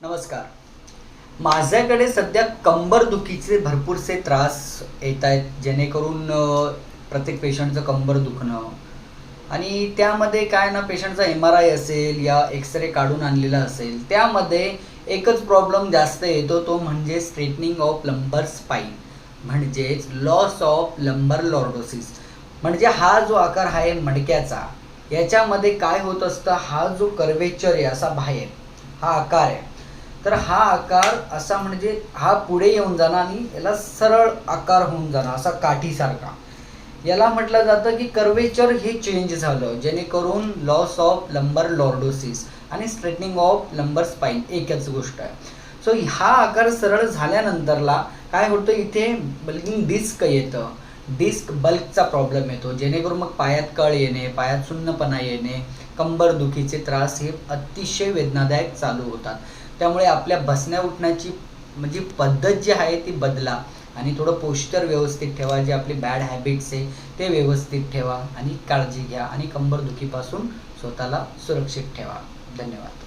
नमस्कार. माझ्याकडे सध्या कंबरदुखीचे भरपूरसे त्रास येत आहेत जेणेकरून प्रत्येक पेशंटचं कंबर दुखणं आणि त्यामध्ये काय ना पेशंटचा एम आर आय असेल या एक्सरे काढून आणलेला असेल त्यामध्ये एकच प्रॉब्लेम जास्त येतो तो म्हणजे स्ट्रेटनिंग ऑफ लंबर स्पाईन म्हणजेच लॉस ऑफ लंबर लॉर्डोसिस म्हणजे हा जो आकार आहे मडक्याचा याच्यामध्ये काय होत असतं हा जो कर्वेचर आहे असा बाहेर हा आकार आहे. तर हा आकार असा म्हणजे हा पुढे येऊन जाणार आणि याला सरळ आकार होऊन जाणार असा काठीसारखा. याला म्हटलं जातं की कर्वेचर हे चेंज झालं जेणेकरून लॉस ऑफ लंबर लॉर्डोसिस आणि स्ट्रेटनिंग ऑफ लंबर स्पाईन एकच गोष्ट आहे. सो हा आकार सरळ झाल्यानंतरला काय होतं? इथे बल्किंग डिस्क येतं. डिस्क बल्कचा प्रॉब्लेम येतो जेणेकरून मग पायात कळ येणे पायात सुन्नपणा येणे कंबर दुखीचे त्रास हे अतिशय वेदनादायक चालू होतात. त्यामुळे आपल्या बसण्या उठण्याची म्हणजे पद्धत जी आहे ती बदला आणि थोडं पोश्चर व्यवस्थित ठेवा जे आपले बॅड हॅबिट्स आहे ते व्यवस्थित ठेवा आणि काळजी घ्या आणि कंबर दुखीपासून स्वतःला सुरक्षित ठेवा. धन्यवाद.